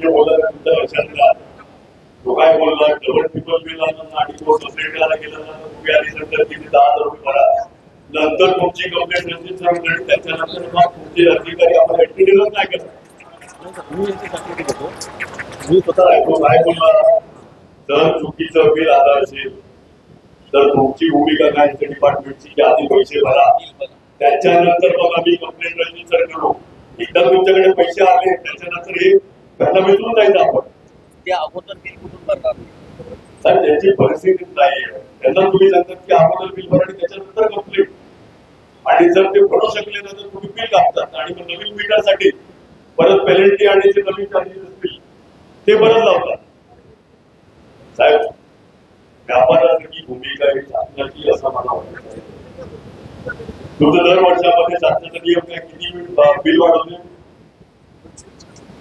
जे बोलला तुमच्या लक्षात घ्या तो काय बोलला डबल ट्रिपल बिल आणून आणि तो गेला तुम्ही आधी नंतर तिथे दहा हजार रुपये भरा नंतर तुमची कंप्लेंट झाली त्याच्यानंतर मग तुमचे अधिकारी आपण ऍक्टिव्ह नाही केलं मी स्वतः काय तो काय बोलला? जर चुकीचं बिल आलं असेल तर तुमची भूमिका काय डिपार्टमेंटची की आधी पैसे भरा. त्याच्यानंतर मग आम्ही कंप्लेंट रजिस्टर करू. एकदा तुमच्याकडे पैसे आले त्याच्यानंतर हे त्यांना मिळून जायचं आपण. ते अगोदर बिल कुठून भरणार? साहेब त्यांची परिस्थिती नाही त्यांना तुम्ही सांगतात की अगोदर बिल भरा आणि त्याच्यानंतर कंप्लीट आणि जर ते भरू शकले नाही तर तुम्ही बिल कापतात. आणि मग नवीन मीटरसाठी परत पेनल्टी आणि जे नवीन चार्जेस असतील ते परत लावतात. साहेब व्यापाराची भूमिका ही शासनाची असं मला वाटतं. तुमचं दर वर्षामध्ये शासनाचा नियम काय? किती बिल वाढवले?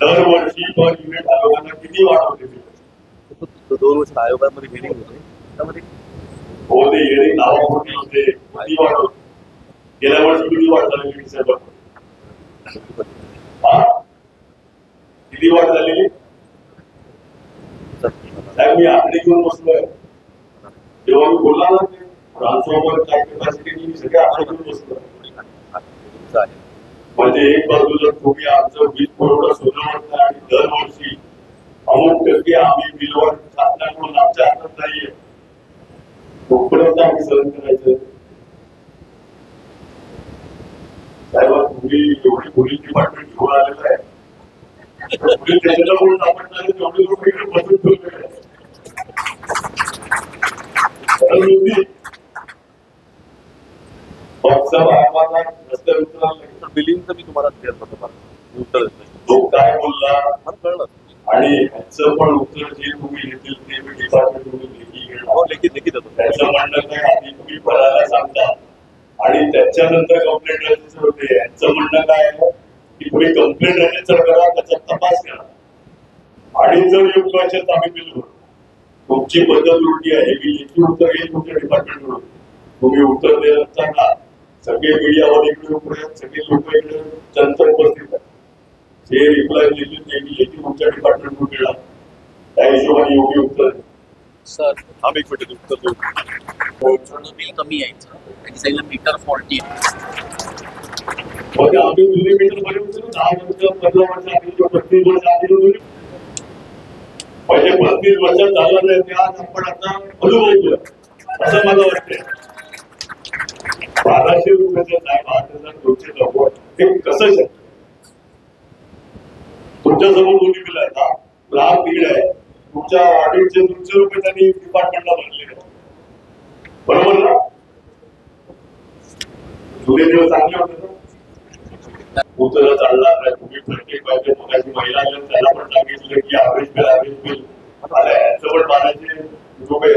दरवर्षी पर युनिट आयोगानं किती वाढवले दोन वर्ष आयोगामध्ये हिअरिंग होते. त्यामध्ये हो ते हेअरिंग नावापुरती होते. किती वाढ होती? गेल्या वर्षी किती वाढ डिसेंबर हा? किती वाढ झालेली साहेब मी आकडे घेऊन बसलोय. तेव्हा मी बोलला ना ते ट्रान्सफॉर्मर काय कॅपॅसिटी सगळे आकडे घेऊन बसलोय. म्हणजे एक बाजूला तुम्ही आमचं वीज पुरवठा सुधारत आणि दरवर्षी अमुक टक्के आम्ही बिलवर शासनाकडून आमच्या हातात नाहीये. तोपर्यंत आम्ही सहन करायचं? साहेब तुम्ही एवढी पोलीस डिपार्टमेंट घेऊन आलेलं आहे. पोलीस स्टेशनला कोण सापडणार तेवढे लोक इकडे बसून ठेवलेले आम्हाला रस्त्यावर उतरायला बिलिंगचं मी तुम्हाला क्लिअर करतो मला उत्तर देत. तो काय बोलला? मला कळलं. आणि ह्याचं पण उत्तर जे तुम्ही घेतील ते मी डिपार्टमेंट तुम्ही लेखी हो लेखित येतो त्याचं म्हणणं काय आधी तुम्ही भरायला सांगता. आणि त्याच्यानंतर कंप्लेंट रजिस्टर होते. यांचं म्हणणं काय आहे? की तुम्ही कंप्लेंट रजिस्टर करा त्याचा तपास करा. आणि जर योग्य असेल तर आम्ही बिल भरू तुमची पद्धत उलटी आहे मी लेखी उत्तर घेईन तुमच्या डिपार्टमेंट तुम्ही उत्तर देत असताना सगळे मीडियावर इकडे आहेत, सगळे लोक इकडे जनता उपस्थित आहेत. जे रिप्लाय दिली ते मी लेखी तुमच्या डिपार्टमेंट मिळणार त्या हिशोबाने योग्य उत्तर. सर हा एक मिनिट उत्तर देऊ. बिल कमी यायचं सांगितलं मीटर फॉल्टी मग आम्ही जुने मीटर बरे होते ना दहा वर्ष पंधरा वर्ष आधी किंवा पस्तीस वर्ष आधी म्हणजे पस्तीस झालं नाही ते आज आपण आता अनुभवतोय असं मला वाटतंय. बाराशे रुपयाचं साहेब आठ हजार दोनशे नव्वद ते कसं शक्य? तुमच्यासमोर दोन्ही बिल आहेत हा लहान बिल आहे. तुमच्या ऑडिटचे दोनशे रुपये त्यांनी डिपार्टमेंटला भरले बरोबर ना? जुने दिवस चांगले होते ना? उतरं चालला नाही तुम्ही प्रत्येक पाहिजे मगाची महिला आल्या त्याला पण सांगितलं की ऍव्हरेज बिल ऍव्हरेज बिल आता जवळ बाराशे रुपये.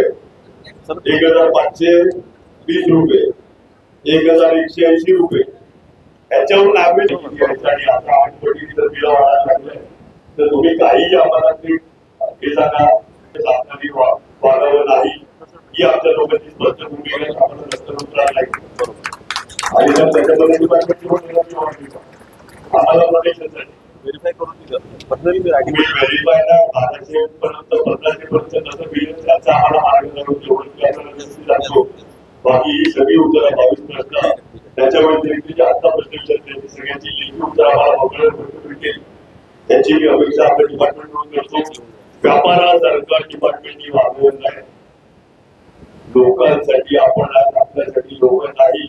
एक हजार पाचशे वीस रुपये. एक हजार एकशे ऐंशी रुपये याच्यावरून ऍव्हरेज घ्यायचं आणि आता आठ कोटी जर बिल वाढायला लागलंय तर तुम्ही काही आम्हाला ते सांगा शासनाने वा- वाढावं नाही ही आमच्या लोकांची स्पष्ट भूमिका आहे. आम्हाला रस्त्यावर. आणि जर त्याच्यामध्ये डिपार्टमेंटची पण? आम्हाला साठी. व्हेरीफाय करून दिलं व्हेरीफाय ना बाराशे पर्यंत पंधराशे पर्यंत जसं बिल त्याचा आम्हाला मार्ग जेवढं जातो बाकी ही सगळी उत्तरं बावीस प्रश्न त्याच्या व्यतिरिक्त जे आता प्रश्न विचारते सगळ्यांची लेखी उत्तर आम्हाला मोकळ्या भेटेल. त्याची मी अपेक्षा आपल्या डिपार्टमेंटकडून करतो. व्यापारासारखा डिपार्टमेंटनी वागवत नाही लोकांसाठी आपण आज आपल्यासाठी लोक नाही.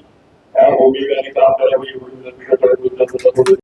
या भूमिकाने काम करावी एवढी